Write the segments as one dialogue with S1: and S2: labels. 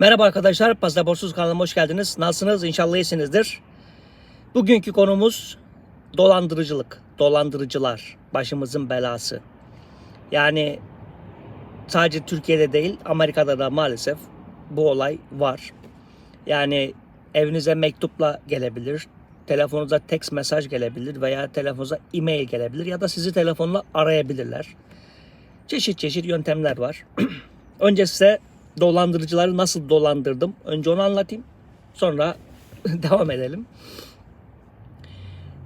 S1: Merhaba arkadaşlar, Pasaportsuz kanalıma hoş geldiniz. Nasılsınız? İnşallah iyisinizdir. Bugünkü konumuz dolandırıcılık, dolandırıcılar, başımızın belası. Yani sadece Türkiye'de değil, Amerika'da da maalesef bu olay var. Yani evinize mektupla gelebilir, telefonunuza text mesaj gelebilir veya telefonunuza e-mail gelebilir ya da sizi telefonla arayabilirler. Çeşit çeşit yöntemler var. Önce size dolandırıcıları nasıl dolandırdım? Önce onu anlatayım. Sonra devam edelim.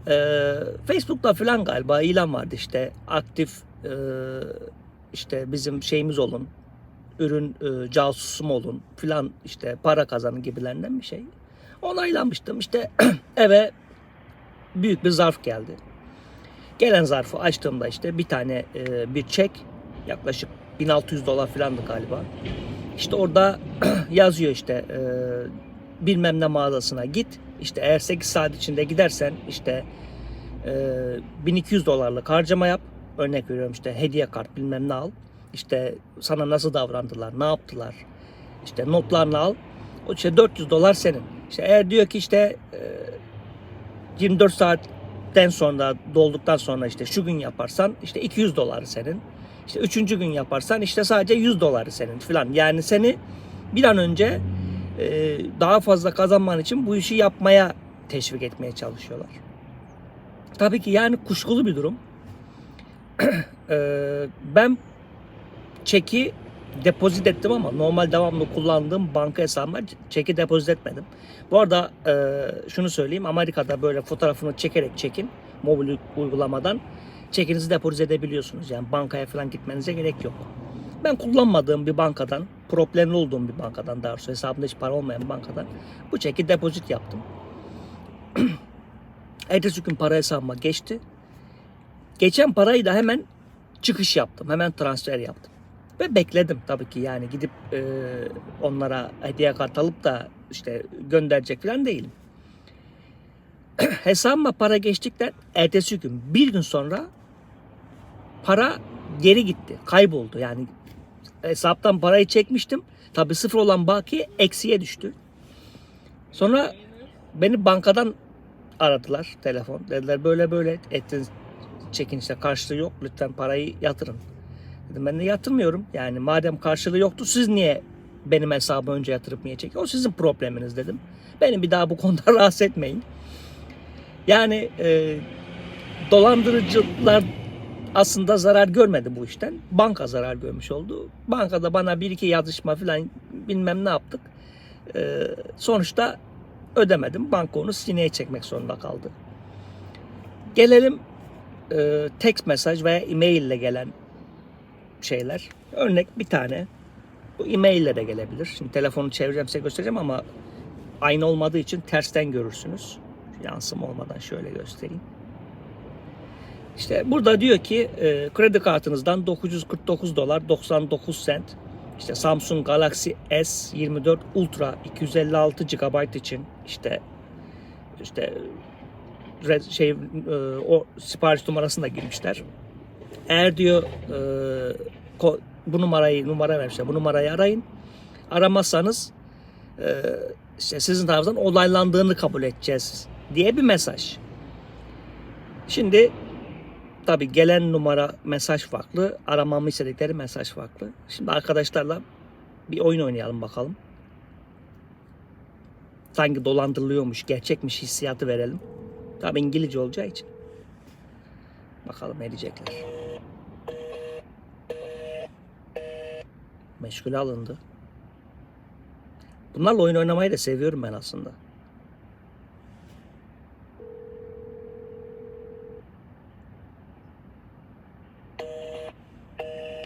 S1: Ee, Facebook'ta falan galiba ilan vardı işte aktif e, işte bizim şeyimiz olun ürün e, casusum olun filan işte para kazanın gibilerinden bir şey. Onaylanmıştım işte eve büyük bir zarf geldi. Gelen zarfı açtığımda işte bir tane e, bir çek yaklaşık 1600 dolar filandı galiba. İşte orada yazıyor işte e, bilmem ne mağazasına git. İşte eğer 8 saat içinde gidersen işte e, 1200 dolarlık harcama yap. Örnek veriyorum işte hediye kart bilmem ne al. İşte sana nasıl davrandılar, ne yaptılar. İşte notlarını al. O işte 400 dolar senin. İşte eğer diyor ki işte e, 24 saatten sonra dolduktan sonra işte şu gün yaparsan işte 200 doları senin. İşte üçüncü gün yaparsan işte sadece 100 doları senin falan. Yani seni bir an önce e, daha fazla kazanman için bu işi yapmaya teşvik etmeye çalışıyorlar. Tabii ki yani kuşkulu bir durum. E, ben çeki depozit ettim ama normal devamlı kullandığım banka hesabıma çeki depozit etmedim. Bu arada e, şunu söyleyeyim Amerika'da böyle fotoğrafını çekerek çekin mobil uygulamadan çekinizi depozit edebiliyorsunuz. Yani bankaya falan gitmenize gerek yok. Ben kullanmadığım bir bankadan, problemli olduğum bir bankadan daha doğrusu hesabımda hiç para olmayan bir bankadan bu çeki depozit yaptım. Ertesi gün para hesabıma geçti. Geçen parayı da hemen çıkış yaptım. Hemen transfer yaptım. Ve bekledim tabii ki yani gidip e, onlara hediye kart alıp da işte gönderecek falan değilim. Hesabıma para geçtikten ertesi gün bir gün sonra para geri gitti. Kayboldu yani hesaptan parayı çekmiştim. Tabii sıfır olan baki eksiye düştü. Sonra beni bankadan aradılar telefon. Dediler böyle böyle ettiniz çekin işte karşılığı yok lütfen parayı yatırın. Dedim ben de yatırmıyorum. Yani madem karşılığı yoktu siz niye benim hesabı önce yatırıp niye çekiyor? O sizin probleminiz dedim. Beni bir daha bu konuda rahatsız etmeyin. Yani e, dolandırıcılar aslında zarar görmedi bu işten. Banka zarar görmüş oldu. Bankada bana bir iki yazışma falan bilmem ne yaptık. E, sonuçta ödemedim. Banka onu sineye çekmek zorunda kaldı. Gelelim e, text mesaj veya e-mail ile gelen şeyler. Örnek bir tane. Bu e-mail de gelebilir. Şimdi telefonu çevireceğim size göstereceğim ama aynı olmadığı için tersten görürsünüz. Yansıma olmadan şöyle göstereyim. İşte burada diyor ki e, kredi kartınızdan 949 dolar 99 cent işte Samsung Galaxy S24 Ultra 256 GB için işte işte şey e, o sipariş numarasını da girmişler. Eğer diyor e, bu numarayı numara vermişler. Bu numarayı arayın. Aramazsanız e, işte sizin tarafından olaylandığını kabul edeceğiz diye bir mesaj. Şimdi tabi gelen numara mesaj farklı. Aramamı istedikleri mesaj farklı. Şimdi arkadaşlarla bir oyun oynayalım bakalım. Sanki dolandırılıyormuş, gerçekmiş hissiyatı verelim. Tabi İngilizce olacağı için. Bakalım ne diyecekler. Meşgule alındı. Bunlarla oyun oynamayı da seviyorum ben aslında.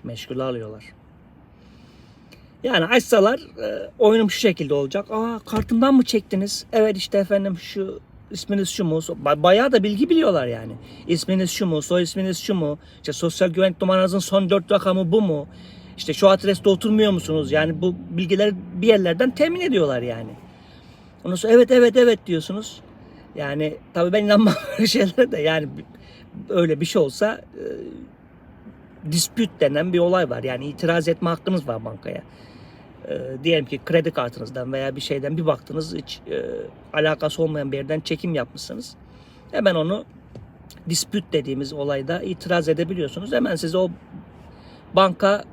S1: Meşgule alıyorlar. Yani açsalar e, oyunum şu şekilde olacak. Aa kartımdan mı çektiniz? Evet işte efendim şu isminiz şu mu? Ba- Bayağı da bilgi biliyorlar yani. İsminiz şu mu? Soy isminiz şu mu? İşte sosyal güvenlik numaranızın son dört rakamı bu mu? İşte şu adreste oturmuyor musunuz? Yani bu bilgileri bir yerlerden temin ediyorlar yani. Ondan sonra evet evet evet diyorsunuz. Yani tabii ben inanmam böyle şeylere de yani öyle bir şey olsa e, dispute denen bir olay var. Yani itiraz etme hakkınız var bankaya. e, diyelim ki kredi kartınızdan veya bir şeyden bir baktınız hiç e, alakası olmayan bir yerden çekim yapmışsınız. Hemen onu dispute dediğimiz olayda itiraz edebiliyorsunuz. Hemen size o banka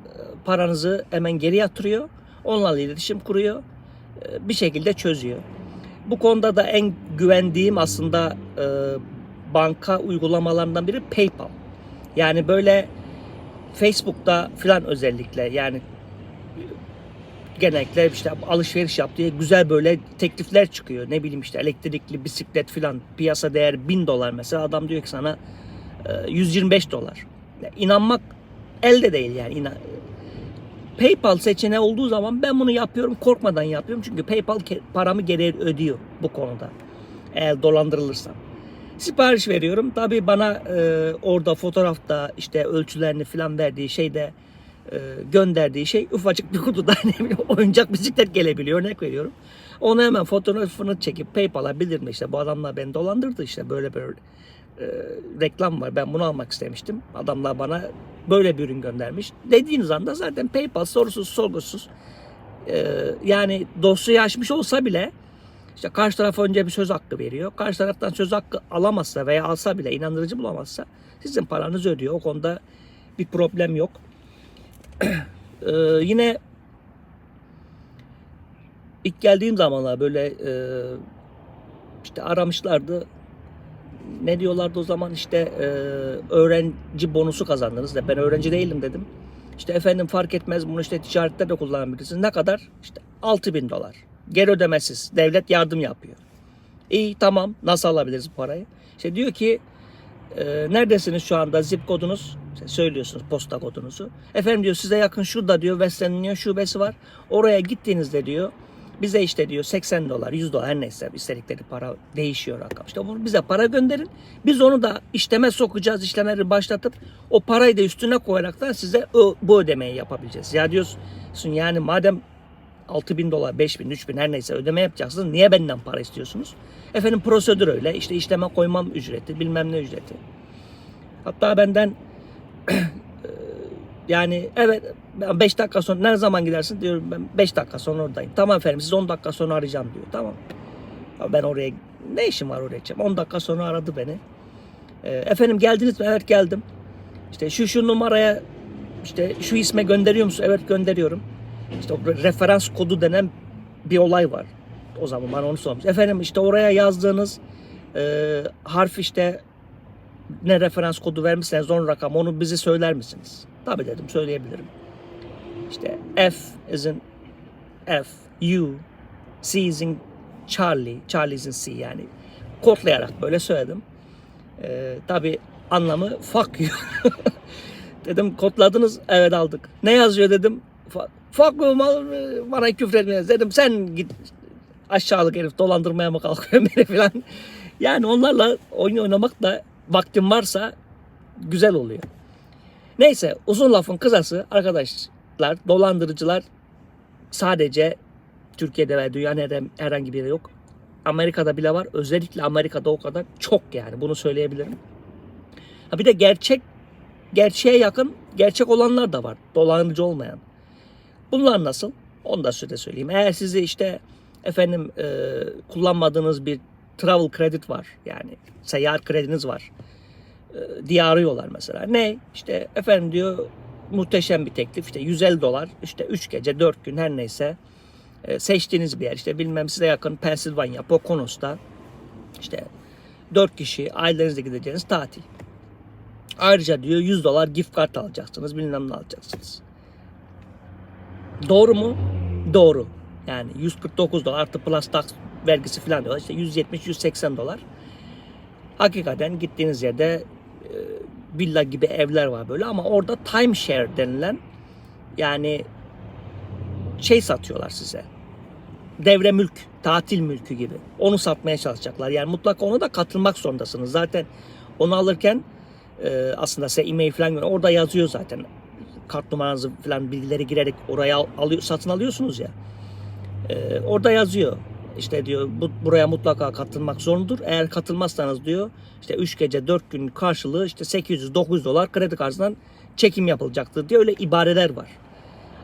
S1: paranızı hemen geri yatırıyor. Onlarla iletişim kuruyor. e, Bir şekilde çözüyor. Bu konuda da en güvendiğim aslında e, banka uygulamalarından biri PayPal. Yani böyle Facebook'ta filan özellikle yani genellikle işte alışveriş yap diye güzel böyle teklifler çıkıyor. Ne bileyim işte elektrikli bisiklet filan piyasa değeri 1000 dolar mesela adam diyor ki sana e, 125 dolar. Ya İnanmak elde değil yani. PayPal seçeneği olduğu zaman ben bunu yapıyorum korkmadan yapıyorum. Çünkü PayPal paramı geri ödüyor bu konuda. Eğer dolandırılırsam. Sipariş veriyorum. Tabii bana e, orada fotoğrafta işte ölçülerini falan verdiği şeyde e, gönderdiği şey ufacık bir kutuda oyuncak bisiklet gelebiliyor örnek veriyorum. Onu hemen fotoğrafını çekip PayPal'a bildirme işte bu adamlar beni dolandırdı işte böyle böyle e, reklam var ben bunu almak istemiştim. Adamlar bana böyle bir ürün göndermiş. Dediğiniz anda zaten PayPal sorusuz sorgusuz e, yani dosyayı açmış olsa bile işte karşı taraf önce bir söz hakkı veriyor. Karşı taraftan söz hakkı alamazsa veya alsa bile inandırıcı bulamazsa sizin paranızı ödüyor. O konuda bir problem yok. Ee, yine ilk geldiğim zamanlar böyle e, işte aramışlardı. Ne diyorlardı o zaman işte e, öğrenci bonusu kazandınız da ben öğrenci değilim dedim. İşte efendim fark etmez bunu işte ticarette de kullanabilirsiniz. Ne kadar? İşte 6000 dolar. Geri ödemesiz. Devlet yardım yapıyor. İyi tamam nasıl alabiliriz bu parayı? İşte diyor ki e, neredesiniz şu anda zip kodunuz? Söylüyorsunuz posta kodunuzu. Efendim diyor size yakın şurada diyor Western Union şubesi var. Oraya gittiğinizde diyor bize işte diyor 80 dolar 100 dolar her neyse istedikleri para değişiyor rakam. İşte bunu bize para gönderin. Biz onu da işleme sokacağız işlemleri başlatıp o parayı da üstüne koyarak da size bu ödemeyi yapabileceğiz. Ya diyorsun yani madem 6 bin dolar, 5 bin, 3 bin her neyse ödeme yapacaksınız. Niye benden para istiyorsunuz? Efendim prosedür öyle. İşte işleme koymam ücreti, bilmem ne ücreti. Hatta benden yani evet 5 dakika sonra ne zaman gidersin diyorum ben 5 dakika sonra oradayım. Tamam efendim siz 10 dakika sonra arayacağım diyor. Tamam. Ben oraya ne işim var oraya gideceğim. 10 dakika sonra aradı beni. E, efendim geldiniz mi? Evet geldim. İşte şu şu numaraya işte şu isme gönderiyor musun? Evet gönderiyorum. İşte o referans kodu denen bir olay var. O zaman bana onu sormuş. Efendim işte oraya yazdığınız e, harf işte ne referans kodu vermişseniz on rakam onu bize söyler misiniz? Tabii dedim söyleyebilirim. İşte F is in F, U, C is in Charlie, Charlie is in C yani kodlayarak böyle söyledim. Ee, tabii anlamı fuck you. dedim kodladınız evet aldık. Ne yazıyor dedim. Fuck you bana küfür dedim. Sen git aşağılık herif dolandırmaya mı kalkıyor beni falan. Yani onlarla oyun oynamak da vaktim varsa güzel oluyor. Neyse uzun lafın kısası arkadaşlar dolandırıcılar sadece Türkiye'de ve dünyanın her- herhangi bir yerde yok. Amerika'da bile var. Özellikle Amerika'da o kadar çok yani bunu söyleyebilirim. Ha bir de gerçek gerçeğe yakın gerçek olanlar da var. Dolandırıcı olmayan. Bunlar nasıl? Onu da size söyleyeyim. Eğer sizi işte efendim e, kullanmadığınız bir travel credit var. Yani seyahat krediniz var. E, diye arıyorlar mesela. Ne? İşte efendim diyor muhteşem bir teklif. İşte 150 dolar. işte 3 gece 4 gün her neyse. E, seçtiğiniz bir yer. işte bilmem size yakın Pennsylvania, Poconos'ta. işte 4 kişi ailenizle gideceğiniz tatil. Ayrıca diyor 100 dolar gift card alacaksınız. Bilmem ne alacaksınız. Doğru mu? Doğru. Yani 149 dolar artı plus tax vergisi falan diyorlar. İşte 170-180 dolar. Hakikaten gittiğiniz yerde villa gibi evler var böyle ama orada timeshare denilen yani şey satıyorlar size. Devre mülk, tatil mülkü gibi. Onu satmaya çalışacaklar. Yani mutlaka ona da katılmak zorundasınız. Zaten onu alırken e, aslında size e-mail falan gönderiyor. Orada yazıyor zaten. Kart numaranızı falan bilgileri girerek oraya al- alıyor, satın alıyorsunuz ya. E, orada yazıyor. İşte diyor bu, buraya mutlaka katılmak zorundur. Eğer katılmazsanız diyor işte 3 gece 4 gün karşılığı işte 800-900 dolar kredi kartından çekim yapılacaktır diye öyle ibareler var.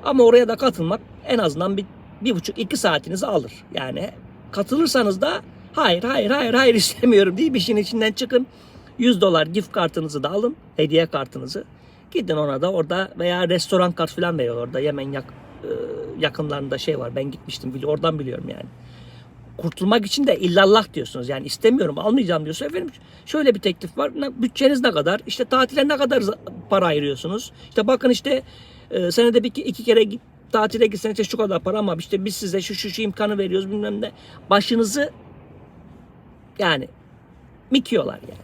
S1: Ama oraya da katılmak en azından bir, bir buçuk iki saatinizi alır. Yani katılırsanız da hayır hayır hayır hayır istemiyorum deyip işin içinden çıkın. 100 dolar gift kartınızı da alın. Hediye kartınızı. Gidin ona da orada veya restoran kart falan veriyor orada. Yemen yak, e, yakınlarında şey var. Ben gitmiştim. Oradan biliyorum yani. Kurtulmak için de illallah diyorsunuz. Yani istemiyorum almayacağım diyorsun. Efendim şöyle bir teklif var. Bütçeniz ne kadar? İşte tatile ne kadar para ayırıyorsunuz? İşte bakın işte e, senede bir iki, iki kere git, tatile gitseniz işte şu kadar para ama işte biz size şu şu, şu imkanı veriyoruz bilmem ne. Başınızı yani mikiyorlar yani.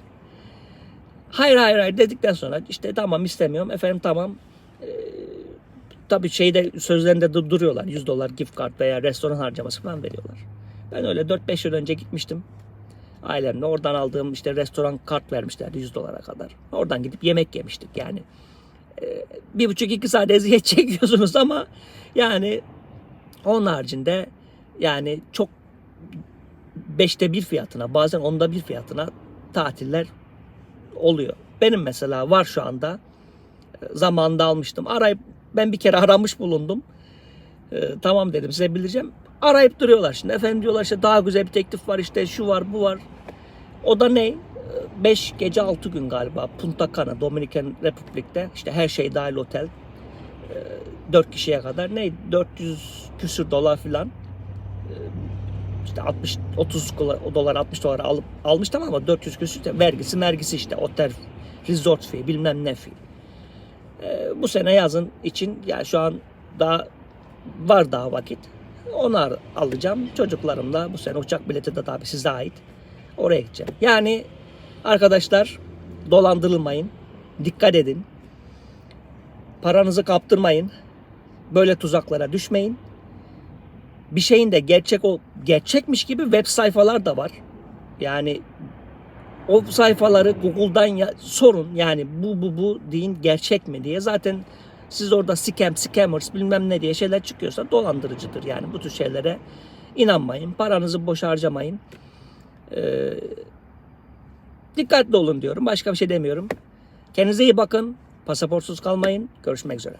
S1: Hayır hayır hayır dedikten sonra işte tamam istemiyorum efendim tamam Ee, tabii şeyde sözlerinde dur- duruyorlar 100 dolar gift card veya restoran harcaması falan veriyorlar. Ben öyle 4-5 yıl önce gitmiştim ailemle oradan aldığım işte restoran kart vermişlerdi 100 dolara kadar. Oradan gidip yemek yemiştik yani. Ee, bir buçuk iki saat eziyet çekiyorsunuz ama yani onun haricinde yani çok beşte bir fiyatına bazen onda bir fiyatına tatiller oluyor. Benim mesela var şu anda e, zamanında almıştım. Arayıp ben bir kere aramış bulundum. Ee, tamam dedim size bildireceğim. Arayıp duruyorlar şimdi. Efendim diyorlar işte daha güzel bir teklif var işte şu var bu var. O da ne? 5 gece 6 gün galiba Punta Cana Dominikan Republik'te işte her şey dahil otel 4 kişiye kadar ne 400 küsür dolar filan Ee, işte 60 30 dolar- dolar 60 dolar alıp almıştım ama 400 küsür de vergisi mergisi işte otel resort fee bilmem ne fee. Ee, bu sene yazın için yani şu an daha var daha vakit. Onu alacağım. Çocuklarımla bu sene uçak bileti de tabii size ait. Oraya gideceğim. Yani arkadaşlar dolandırılmayın. Dikkat edin. Paranızı kaptırmayın. Böyle tuzaklara düşmeyin. Bir şeyin de gerçek o gerçekmiş gibi web sayfalar da var. Yani o sayfaları Google'dan ya, sorun. Yani bu bu bu deyin gerçek mi diye. Zaten siz orada scam, scammers bilmem ne diye şeyler çıkıyorsa dolandırıcıdır. Yani bu tür şeylere inanmayın. Paranızı boş harcamayın. Ee, dikkatli olun diyorum. Başka bir şey demiyorum. Kendinize iyi bakın. Pasaportsuz kalmayın. Görüşmek üzere.